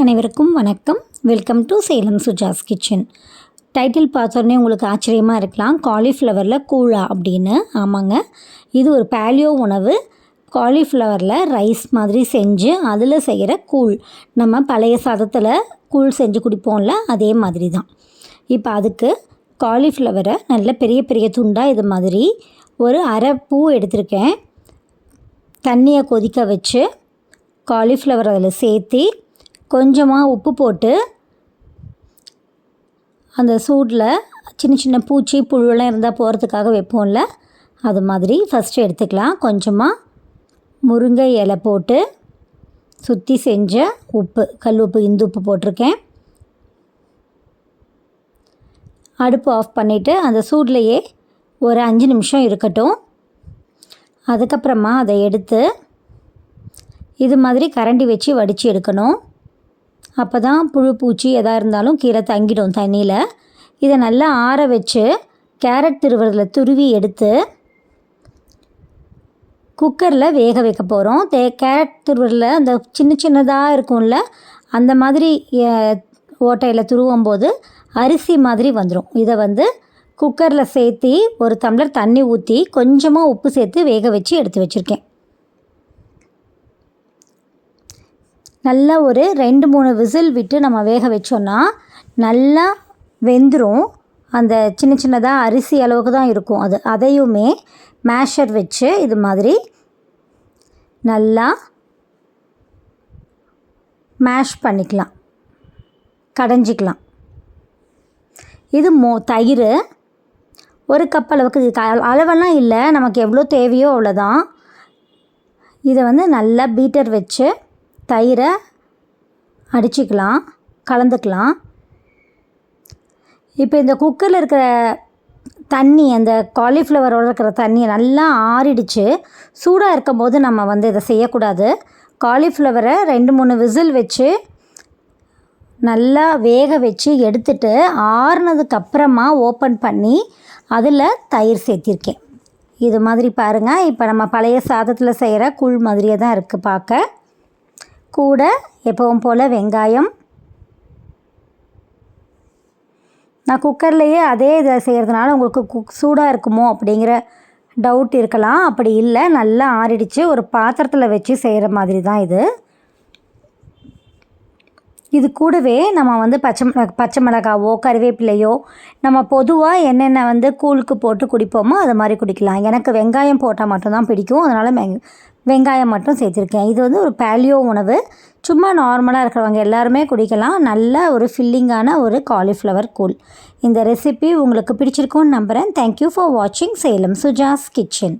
அனைவருக்கும் வணக்கம். Welcome to Salem Suja's kitchen title பார்த்தோன்னே உங்களுக்கு ஆச்சரியமாக இருக்கலாம். காலிஃப்ளவரில் கூழா அப்படின்னு. ஆமாங்க. இது ஒரு பேலியோ உணவு. காலிஃப்ளவரில் ரைஸ் மாதிரி செஞ்சு அதில் செய்கிற கூழ். நம்ம பழைய சாதத்தில் கூழ் செஞ்சு குடிப்போம்ல அதே மாதிரி தான் இப்போ அதுக்கு காலிஃப்ளவரை நல்ல பெரிய பெரிய துண்டாக இது மாதிரி ஒரு அரை பூ எடுத்திருக்கேன். தண்ணியை கொதிக்க வச்சு காலிஃப்ளவர் அதில் சேர்த்தி கொஞ்சமாக உப்பு போட்டு அந்த சூடில் சின்ன சின்ன பூச்சி புழுவெல்லாம் இருந்தால் போகிறதுக்காக வைப்போம்ல. அது மாதிரி ஃபஸ்ட்டு எடுத்துக்கலாம். கொஞ்சமாக முருங்கை இலை போட்டு சுற்றி செஞ்ச உப்பு கல் உப்பு இந்து உப்பு போட்டிருக்கேன். அடுப்பு ஆஃப் பண்ணிவிட்டு அந்த சூட்லேயே ஒரு அஞ்சு நிமிஷம் இருக்கட்டும். அதுக்கப்புறமா அதை எடுத்து இது மாதிரி கரண்டி வச்சு வடித்து எடுக்கணும். அப்போ தான் புழு பூச்சி எதாக இருந்தாலும் கீழே தங்கிடும் தண்ணியில். இதை நல்லா ஆற வச்சு கேரட் திருவுறதில் துருவி எடுத்து குக்கரில் வேக வைக்க போகிறோம் தே கேரட் துருவரில் அந்த சின்ன சின்னதாக இருக்கும்ல அந்த மாதிரி ஓட்டையில் துருவும் போது அரிசி மாதிரி வந்துடும் இதை வந்து குக்கரில் சேர்த்தி ஒரு டம்ளர் தண்ணி ஊற்றி கொஞ்சமாக உப்பு சேர்த்து வேக வச்சு எடுத்து வச்சுருக்கேன். நல்லா ஒரு ரெண்டு மூணு விசில் விட்டு நம்ம வேக வச்சோன்னா நல்லா வெந்துடும் அந்த சின்ன சின்னதாக அரிசி அளவுக்கு தான் இருக்கும். அது அதையுமே மேஷர் வச்சு இது மாதிரி நல்லா மேஷ் பண்ணிக்கலாம். கடைஞ்சிக்கலாம். இது மோ தயிர். ஒரு கப் அளவுக்கு அளவெல்லாம் இல்லை. நமக்கு எவ்வளோ தேவையோ அவ்வளோதான். இதை வந்து நல்லா பீட்டர் வச்சு தயிரை அடிச்சுக்கலாம் கலந்துக்கலாம். இப்போ இந்த குக்கரில் இருக்கிற தண்ணி அந்த காலிஃப்ளவரோடு இருக்கிற தண்ணியை நல்லா ஆறிடுச்சு. சூடாக இருக்கும் போது நம்ம வந்து இதை செய்யக்கூடாது. காலிஃப்ளவரை ரெண்டு மூணு விசில் வச்சு நல்லா வேக வச்சு எடுத்துட்டு ஆறுனதுக்கப்புறமா ஓப்பன் பண்ணி அதில் தயிர் சேர்த்திருக்கேன். இது மாதிரி பாருங்கள் இப்போ நம்ம பழைய சாதத்தில் செய்கிற கூழ் மாதிரியே தான் இருக்குது பார்க்க. கூட எப்பவும் போல் வெங்காயம். நான் குக்கர்லேயே அதே இதை செய்கிறதுனால உங்களுக்கு குக் சூடாக இருக்குமோ அப்படிங்கிற டவுட் இருக்கலாம். அப்படி இல்லை நல்லா ஆறிடுச்சு. ஒரு பாத்திரத்தில் வச்சு செய்கிற மாதிரி தான் இது. இது கூடவே நம்ம வந்து பச்சை பச்சை மிளகாவோ கருவேப்பிலையோ நம்ம பொதுவாக என்னென்ன வந்து கூழுக்கு போட்டு குடிப்போமோ அது மாதிரி குடிக்கலாம். எனக்கு வெங்காயம் போட்டால் மட்டும்தான் பிடிக்கும். அதனால் வெங் வெங்காயம் மட்டும் சேர்த்துருக்கேன். இது வந்து ஒரு பேலியோ உணவு. சும்மா நார்மலாக இருக்கிறவங்க எல்லாருமே குடிக்கலாம். நல்ல ஒரு ஃபில்லிங்கான ஒரு காலிஃப்ளவர் கூழ். இந்த ரெசிபி உங்களுக்கு பிடிச்சிருக்கும்னு நம்புகிறேன் தேங்க்யூ ஃபார் வாட்சிங் சேலம் சுஜாஸ் கிச்சன்